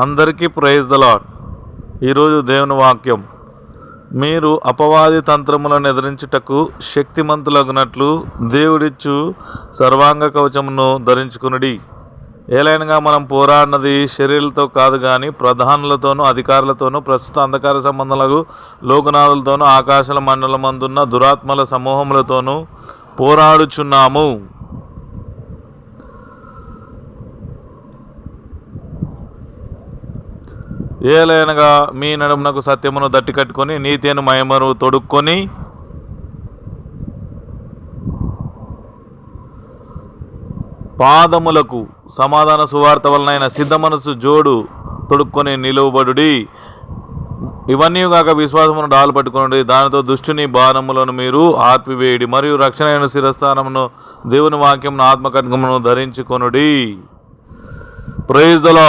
అందరికీ praise the lord ఈరోజు దేవుని వాక్యం. మీరు అపవాది తంత్రములను ఎదిరించుటకు శక్తిమంతులగునట్లు దేవుడిచ్చు సర్వాంగ కవచమును ధరించుకునుడి. ఏలైనగా మనం పోరాడినది శరీరాలతో కాదు కానీ ప్రధానులతోనూ అధికారులతోనూ ప్రస్తుత అంధకార సంబంధాలకు లోకనాథులతోనూ ఆకాశాల మండలమందున్న దురాత్మల సమూహములతోనూ పోరాడుచున్నాము. ఏలైనగా మీ నడుమునకు సత్యమును దట్టి కట్టుకొని నీతిను అని మయమరు తొడుక్కొని పాదములకు సమాధాన సువార్త వలనైన సిద్ధ మనసు జోడు తొడుక్కొని నిలువబడుడి. ఇవన్నీ కాక విశ్వాసమును డాలు పట్టుకుని దానితో దుష్టుని బాణములను మీరు ఆర్పివేయడి మరియు రక్షణ శిరస్థానమును దేవుని వాక్యమును ఆత్మకట్కమును ధరించుకొనుడి. ప్రైజ్ దలో